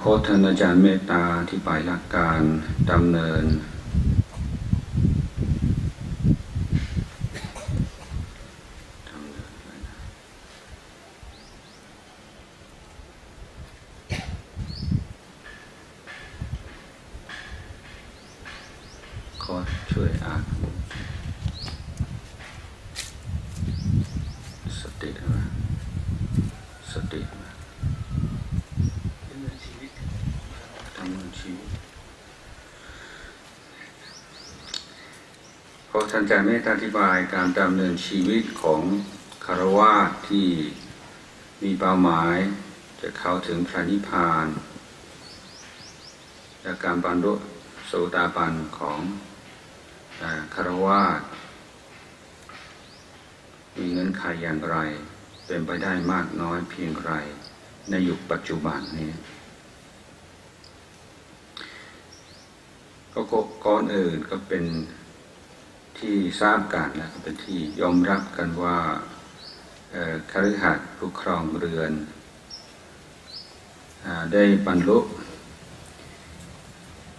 โค้ท่านอาจารย์เมตตาที่ปลายหลักการดำเนิน อาจารย์เมตตาอธิบายการดำเนินชีวิตของคารวะที่มีเป้าหมาย จะเข้าถึงพระนิพพานและการบรรลุโสดาบันของคารวะมีเงินไขอย่างไร เป็นไปได้มากน้อยเพียงไรในยุคปัจจุบันนี้ก็ก่อนอื่นก็เป็น ที่ทราบกันและเป็นที่ยอมรับกันว่าคฤหัสถ์ผู้ครองเรือน ได้บรรลุ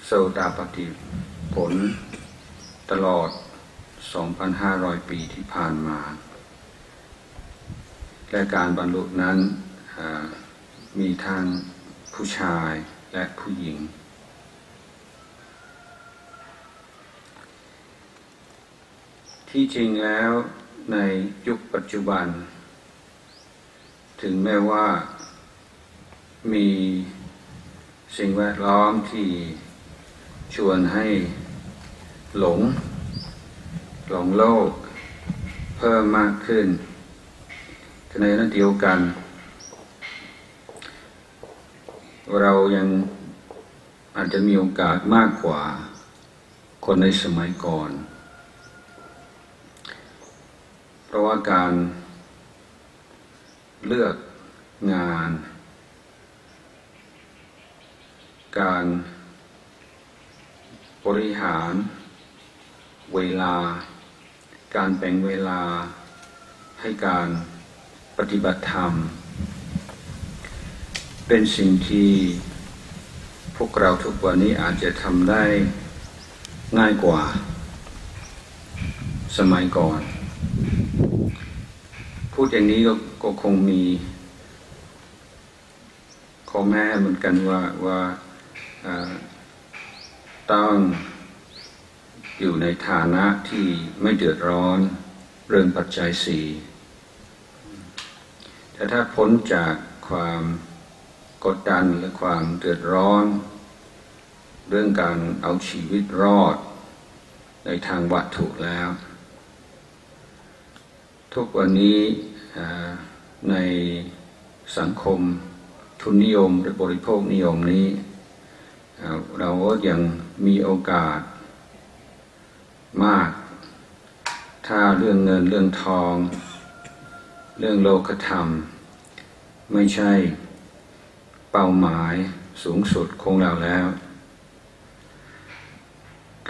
โสดาปฏิผลตลอด 2,500 ปีที่ผ่านมา และการบรรลุนั้นมีทั้งผู้ชายและผู้หญิง ที่จริงแล้วในยุคปัจจุบัน ถึงแม้ว่ามีสิ่งแวดล้อมที่ชวนให้หลง หลงโลก เพิ่มมากขึ้นในนั้นเดียวกัน เรายังอาจจะมีโอกาสมากกว่าคนในสมัยก่อน เพราะว่าการเลือกงาน การบริหาร เวลา การแบ่งเวลาให้การปฏิบัติธรรม เป็นสิ่งที่พวกเราทุกวันนี้อาจจะทำได้ง่ายกว่าสมัยก่อน พูดอย่างนี้ก็ก็คงมีข้อแม่เหมือนกันว่าว่าต้องอยู่ในฐานะที่ไม่เดือดร้อนเรื่องปัจจัยสี่แต่ถ้าพ้นจากความกดดันหรือความเดือดร้อน เรื่องการเอาชีวิตรอดในทางวัตถุแล้ว ทุกวันนี้ในสังคมทุนนิยมหรือบริโภคนิยมนี้ เราก็ยังมีโอกาสมาก ถ้าเรื่องเงินเรื่องทอง เรื่องโลกธรรม ไม่ใช่เป้าหมายสูงสุดของเราแล้ว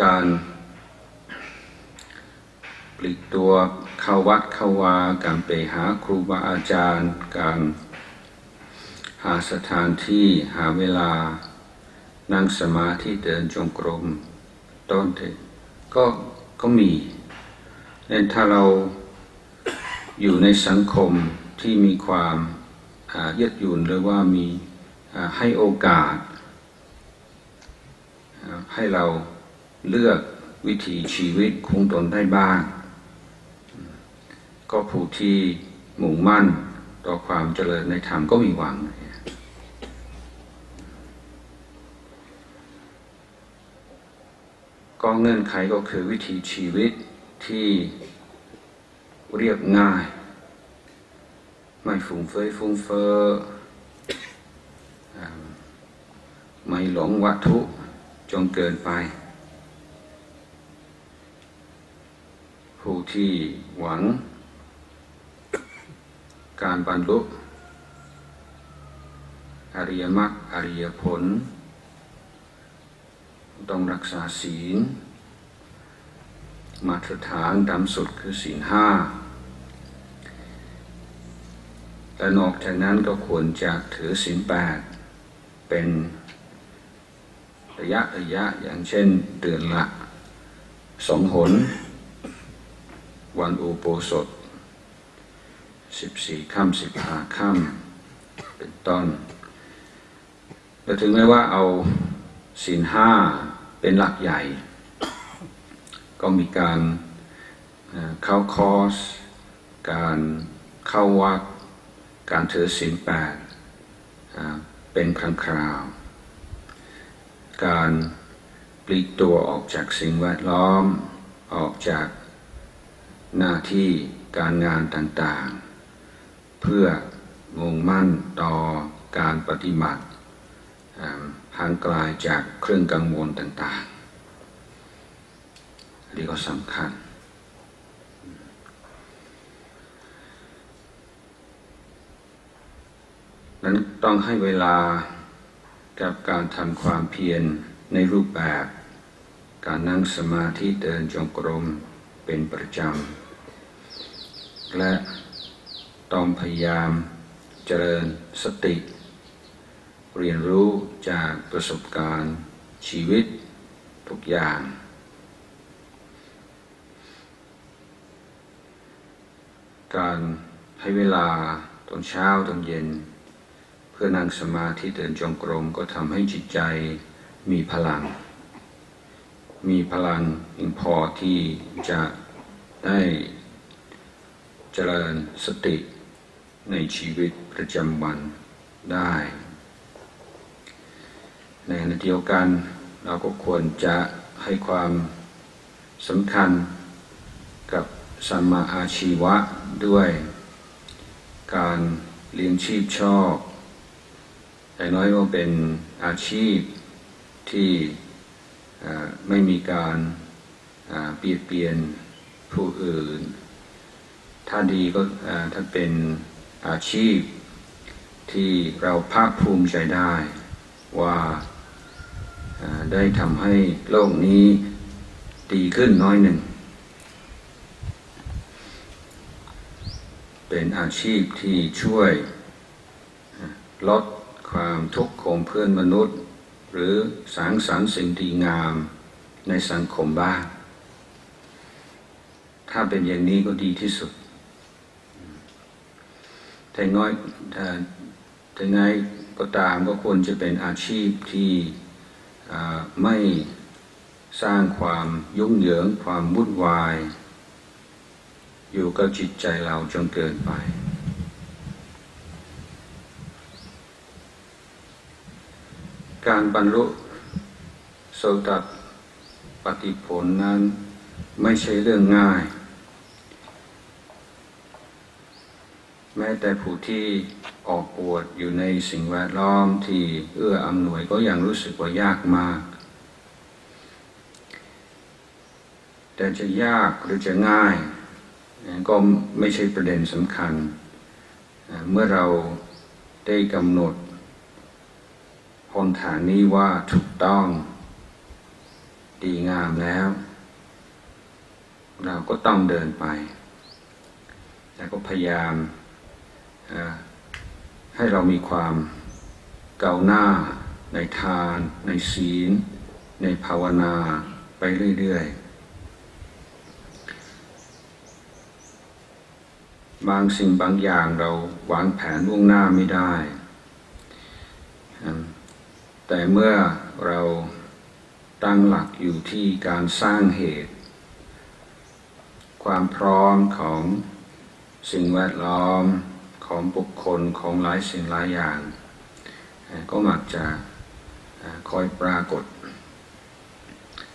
การ ปลีกตัวเข้าวัดเข้าวา การไปหาครูบาอาจารย์ การหาสถานที่หาเวลา นั่งสมาธิเดินจงกรมต้นเถก็ก็มีเน่ถ้าเราอยู่ในสังคมที่มีความยึดยุ่นหรือว่ามีให้โอกาส ให้เราเลือกวิถีชีวิตคงตนได้บ้าง ก็ผู้ที่มุ่งมั่นต่อความเจริญในธรรมก็มีหวัง ก็เงื่อนไขก็คือวิถีชีวิตที่เรียบง่าย ไม่ฟุ้งเฟ้ยฟุ้งเฟอไม่หลงวัตถุจนเกินไป ผู้ที่หวัง การบรรลุอริยมรรคอริยผล ต้องรักษาศีล มาตรฐานดำสุดคือศีลห้าและนอกจากนั้นก็ควรจะถือศีลแปดเป็นระยะระยะอย่างเช่นเดือนละสองหน วันอุโบสถ สิบสี่ค่ำสิบห้าค่ำเป็นต้นแต่ถึงแม้ว่าเอาศีลห้าเป็นหลักใหญ่ ก็มีการเข้าคอร์ส การเข้าวัดการถือศีลแปดเป็นครั้งคราว การปลีกตัวออกจากสิ่งแวดล้อมออกจากหน้าที่การงานต่างๆ เพื่อมุ่งมั่นต่อการปฏิบัติห่างไกลาจากเครื่องกังวลต่างๆ นี่ก็สำคัญ นั้นต้องให้เวลากับการทำความเพียรในรูปแบบ การนั่งสมาธิเดินจงกรมเป็นประจำ และ ต้องพยายามเจริญสติ เรียนรู้จากประสบการณ์ชีวิตทุกอย่าง การให้เวลาตอนเช้าตอนเย็น เพื่อนั่งสมาธิเดินจงกรมก็ทำให้จิตใจมีพลัง มีพลังอิงพอที่จะได้เจริญสติ ในชีวิตประจำวันได้ ในขณะเดียวกันเราก็ควรจะให้ความสำคัญกับสัมมาอาชีวะด้วย การเลี้ยงชีพชอบแต่น้อยว่าเป็นอาชีพที่ไม่มีการเปลี่ยนเปลี่ยนผู้อื่น ถ้าดีก็ถ้าเป็น อาชีพ ที่เราภาคภูมิใจได้ว่าได้ทำให้โลกนี้ดีขึ้นน้อยหนึ่ง เป็นอาชีพที่ช่วยลดความทุกข์ของเพื่อนมนุษย์ หรือสร้างสรรค์สิ่งดีงามในสังคมบ้าง ถ้าเป็นอย่างนี้ก็ดีที่สุด แต่น้อยแต่ไงก็ตามก็ควรจะเป็นอาชีพที่ไม่สร้างความยุ่งเหยิงความวุ่นวาย อยู่กับจิตใจเราจนเกินไป การบรรลุโสตปฏิผลนั้นไม่ใช่เรื่องง่าย แม้แต่ผู้ที่ออกปวดอยู่ในสิ่งแวดล้อมที่เอื้ออำนวยก็ยังรู้สึกว่ายากมาก แต่จะยากหรือจะง่ายก็ไม่ใช่ประเด็นสำคัญ เมื่อเราได้กำหนดหนทางนี้ว่าถูกต้องดีงามแล้ว เราก็ต้องเดินไปแล้วก็พยายาม ให้เรามีความเก่าหน้า ในทาน ในศีล ในภาวนาไปเรื่อยๆ บางสิ่งบางอย่างเราวางแผนล่วงหน้าไม่ได้ แต่เมื่อเราตั้งหลักอยู่ที่การสร้างเหตุ ความพร้อมของสิ่งแวดล้อม ของบุคคลของหลายสิ่งหลายอย่าง ก็มักจะคอยปรากฏ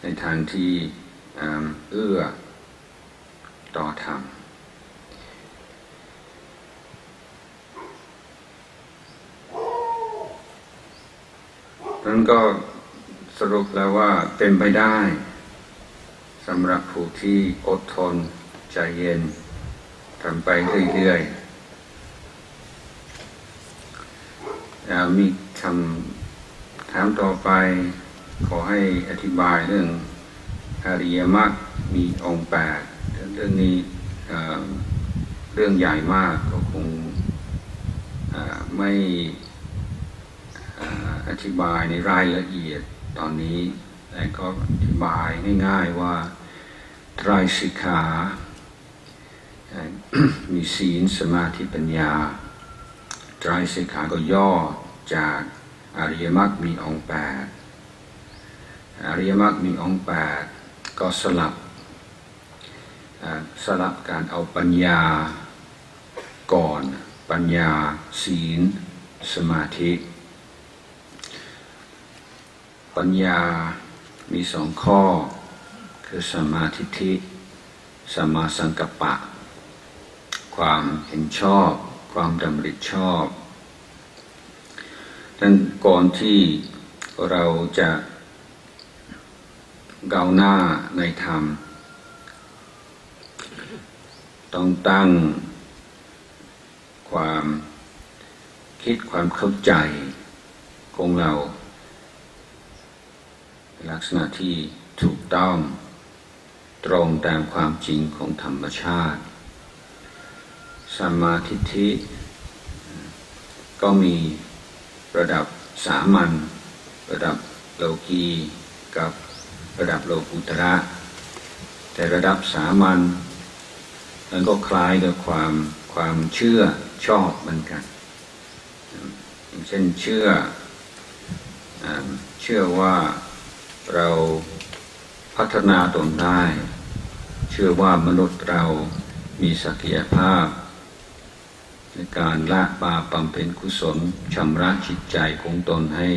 ในทางที่เอื้อต่อธรรมนั้นก็สรุปแล้วว่าเป็นไปได้สำหรับผู้ที่อดทนใจเย็นทำไปเรื่อยๆ มีคำถามต่อไป ขอให้อธิบายเรื่องอริยมรรคมีองค์แปดเรื่องนี้เรื่องใหญ่มากก็คงไม่อธิบายในรายละเอียดตอนนี้ แต่ก็อธิบายง่ายๆว่าไตรสิกขา มีศีลสมาธิปัญญา ไตรสิกขาก็ย่อจากอริยมรรคมีองค์แปดอริยมรรคมีองค์แปดก็สลับสลับการเอาปัญญาก่อนปัญญาศีล สมาธิ ปัญญามีสองข้อ คือสมาธิทิสมาสังกปะ ความเห็นชอบ ความดำริชอบดังก่อนที่เราจะก้าวหน้าในธรรม ต้องตั้งความคิดความเข้าใจของเรา ลักษณะที่ถูกต้องตรงตามความจริงของธรรมชาติ สัมมาทิฏฐิก็มีระดับสามัญระดับโลกีกับระดับโลกุตระ แต่ระดับสามัญมันก็คล้ายกับความความเชื่อชอบเหมือนกันอย่างเช่นเชื่อเชื่อว่าเราพัฒนาตนได้ เชื่อว่ามนุษย์เรามีศักยภาพ ในการละบาปบำเพ็ญกุศลชำระจิตใจของตนให้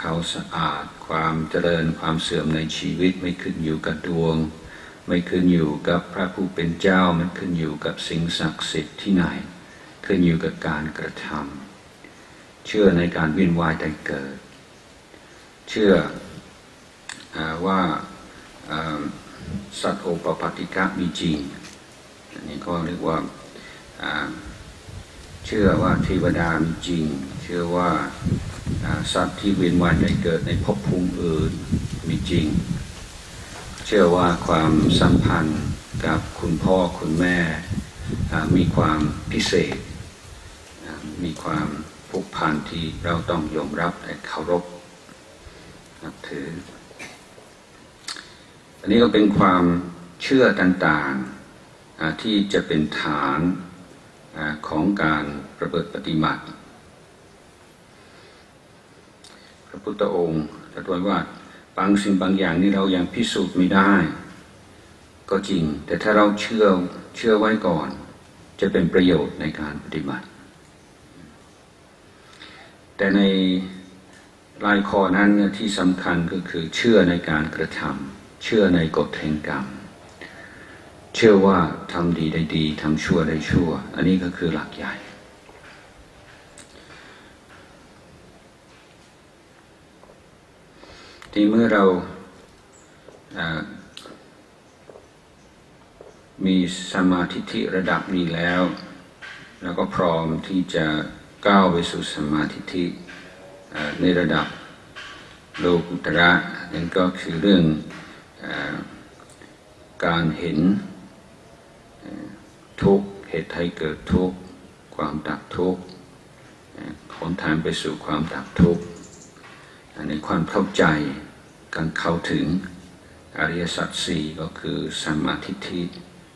เขาสะอาดความเจริญความเสื่อมในชีวิตไม่ขึ้นอยู่กับดวง ไม่ขึ้นอยู่กับพระผู้เป็นเจ้ามันขึ้นอยู่กับสิ่งศักดิ์สิทธิ์ที่ไหน ขึ้นอยู่กับการกระทำเชื่อในการวินวายแต่เกิด เชื่ออว่าสัตว์โอปปติกะมีจริงอันนี้ก็เรียกว่า เชื่อว่าเทวดามีจริง เชื่อว่าสัตว์ที่เวียนว่ายได้เกิดในภพภูมิอื่นมีจริง เชื่อว่าความสัมพันธ์กับคุณพ่อคุณแม่มีความพิเศษ มีความผูกพันที่เราต้องยอมรับและเคารพนับถือ อันนี้ก็เป็นความเชื่อต่างๆที่จะเป็นฐาน ของการประพฤติปฏิบัติระพุทธองค์ตรัสไว้ว่าบางสิ่งบางอย่างนี่เรายังพิสูจน์ไม่ได้ ก็จริง แต่ถ้าเราเชื่อเชื่อไว้ก่อน จะเป็นประโยชน์ในการปฏิบัติ แต่ในรายคอนั้นที่สำคัญก็คือเชื่อในการกระทำเชื่อในกฎแห่งกรรม เชื่อว่าทำดีได้ดีทำชั่วได้ชั่ว อันนี้ก็คือหลักใหญ่ ที่เมื่อเรามีสมาธิที่ระดับนี้แล้วเราก็พร้อมที่จะก้าวไปสู่สมาธิที่ในระดับโลกุตระนั่นก็คือเรื่องอการเห็น ทุกเหตุให้เกิดทุกความดับทุกขนทางไปสู่ความดับทุกในความเข้าใจการเข้าถึงอริยสัจสี่ก็คือสัมมาทิฏฐิ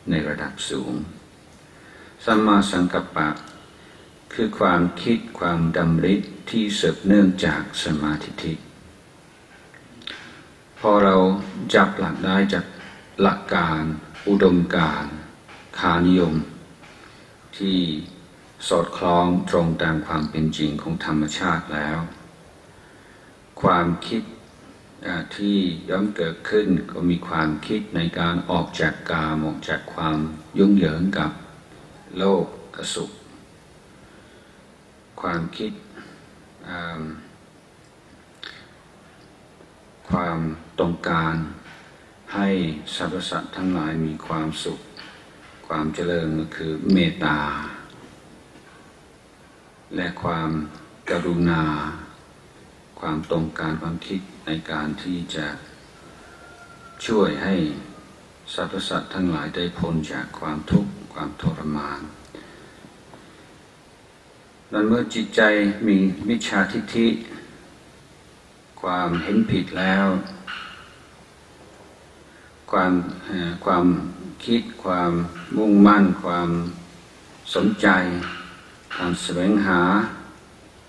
ในระดับสูง สัมมาสังกัปปะ คือความคิดความดำริที่สืบเนื่องจากสมาธิทิพอเราจับหลักได้จากหลักการอุดมการ ค่านิยม ที่สอดคล้องตรงตามความเป็นจริงของธรรมชาติแล้ว ความคิดที่ย่อมเกิดขึ้นก็มีความคิดในการออกจากกามออกจากความยุ่งเหยิงกับโลกกสุข ความคิดความต้องการให้สรรพสัตว์ทั้งหลายมีความสุข ความเจริญก็คือเมตตา และความกรุณา ความตรงการความคิดในการที่จะช่วยให้สรรพสัตว์ทั้งหลายได้พ้นจากความทุกข์ความทรมานนั้นเมื่อจิตใจมีมิจฉาทิฏฐิความเห็นผิดแล้ว ความความ คิดความมุ่งมั่น ความสนใจ ความแสวงหา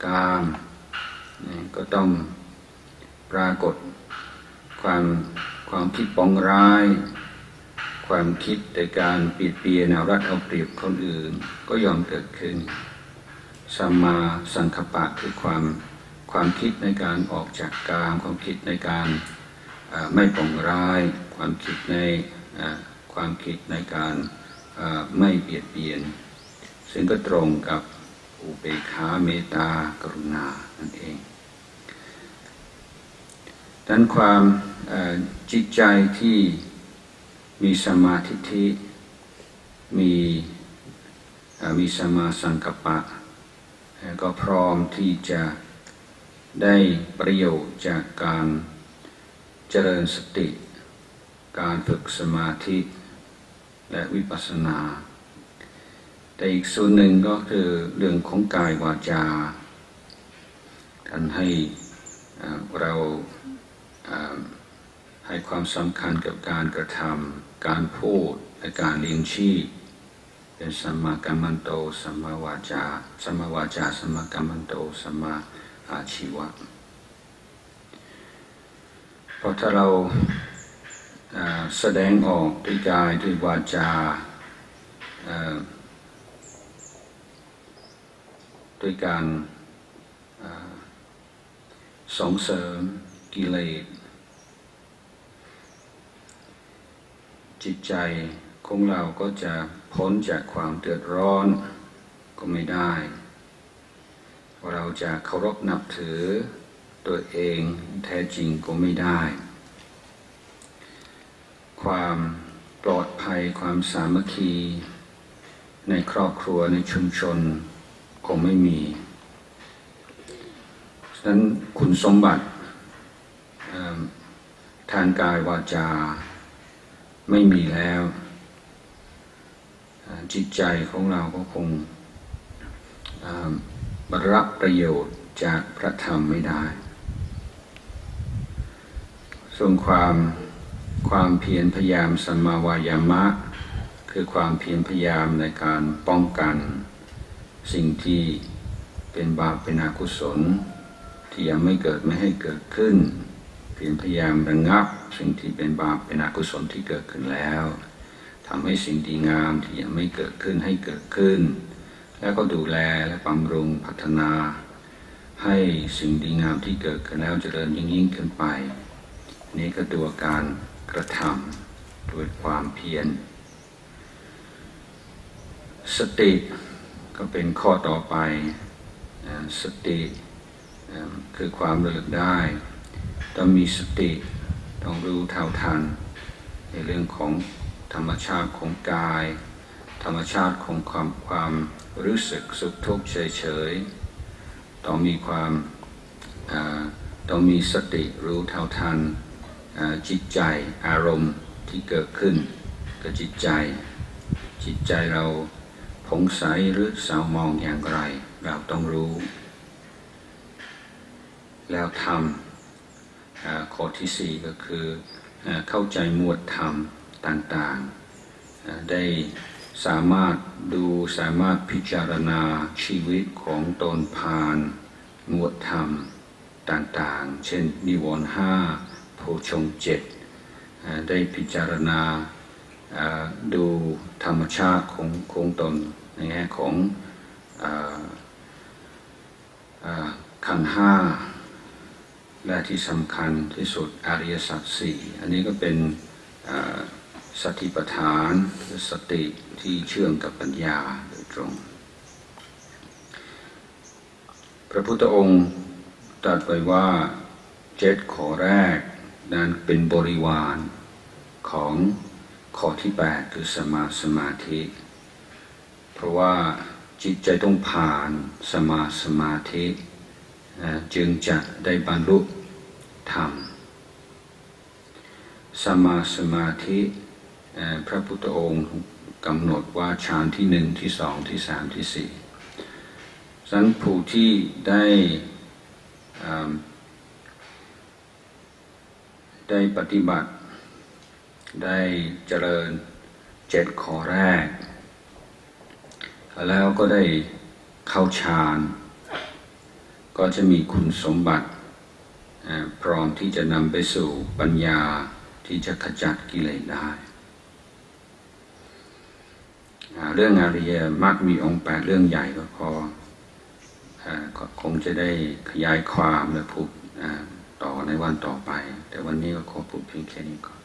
การก็ต้องปรากฏความความคิดปองร้าย ความคิดในการปีดเปียนเอารัดเอาเปรียบคนอื่น ก็ยอมเกิดขึ้นสัมมาสังคปะคือความความคิดในการออกจากกามความคิดในการไม่ปองร้าย ความคิดใน ความคิดในการไม่เบียดเบียน ซึ่งก็ตรงกับอุเบกขาเมตตากรุณานั่นเองดังความจิตใจที่มีสมาธิทิมีมีสมาสังกปะ ก็พร้อมที่จะได้ประโยชน์จากการเจริญสติ การฝึกสมาธิ และวิปัสสนา แต่อีกส่วนหนึ่งก็คือเรื่องของกายวาจาท่านให้เราให้ความสำคัญกับการกระทำการพูดและการเลี้ยงชีพเป็นสัมมากัมมันโตสัมมาวาจาสัมมาวาจาสัมมากัมมันโตสัมมาอาชีวะเพราะถ้าเรา แสดงออกด้วยกายด้วยวาจาด้วยการส่งเสริมกิเลสจิตใจของเราก็จะพ้นจากความเดือดร้อนก็ไม่ได้ เราจะเคารพนับถือตัวเองแท้จริงก็ไม่ได้ ความปลอดภัยความสามัคคี ในครอบครัวในชุมชนคงไม่มีฉะนั้นคุณสมบัติทางกายวาจาไม่มีแล้ว จิตใจของเราก็คงบรรรับประโยชน์จากพระธรรมไม่ได้ส่วนความ ความเพียรพยายามสัมมาวายามะ คือความเพียรพยายามในการป้องกัน สิ่งที่เป็นบาปเป็นอกุศล ที่ยังไม่เกิดไม่ให้เกิดขึ้น เพียรพยายามระงงับ สิ่งที่เป็นบาปเป็นอกุศลที่เกิดขึ้นแล้วทำให้สิ่งดีงามที่ยังไม่เกิดขึ้นให้เกิดขึ้น แล้วก็ดูแลและบำรุงพัฒนาให้สิ่งดีงามที่เกิดขึ้นแล้วเจริญยิ่งยิ่งขึ้นไป นี่ก็ตัวการ กระทำด้วยความเพียร สติก็เป็นข้อต่อไป สติคือความระลึกได้ ต้องมีสติ ต้องรู้เท่าทัน ในเรื่องของธรรมชาติของกาย ธรรมชาติของความความรู้สึกสุขทุกข์เฉยๆ ต้องมีความต้องมีสติรู้เท่าทัน จิตใจอารมณ์ที่เกิดขึ้นกับจิตใจ จิตใจเราผงใสหรือเศร้ามองอย่างไร เราต้องรู้ แล้วทำข้อที่สี่ก็คือเข้าใจหมวดธรรมต่างๆ ได้สามารถดูสามารถพิจารณาชีวิตของตนพานหมวดธรรมต่างๆ เช่นนิวรณ์ห้า โพชงเจ็ดได้พิจารณาดูธรรมชาติของคงตนในแง่ของขันห้าและที่สำคัญที่สุดอริยสัจสี่อันนี้ก็เป็นสติปัฏฐานสติที่เชื่อมกับปัญญาโดยตรง พระพุทธองค์ตรัสไว้ว่าเจ็ดข้อแรก นั้นเป็นบริวารของข้อที่แปดคือสมาสมาธิ เพราะว่าจิตใจต้องผ่านสมาสมาธิจึงจะได้บรรลุธรรม สมาสมาธิพระพุทธองค์กำหนดว่าฌานที่หนึ่งที่สองที่สามที่สี่สันผู้ที่ได้ ได้ปฏิบัติ ได้เจริญเจ็ดข้อแรก แล้วก็ได้เข้าฌาน ก็จะมีคุณสมบัติ พร้อมที่จะนำไปสู่ปัญญาที่จะขจัดกิเลสได้เรื่องอริยมรรคมีองค์แปดเรื่องใหญ่ก็พออคงจะได้ขยายความและพูด ต่อในวันต่อไป แต่วันนี้ก็ขอพูดเพียงแค่นี้ก่อน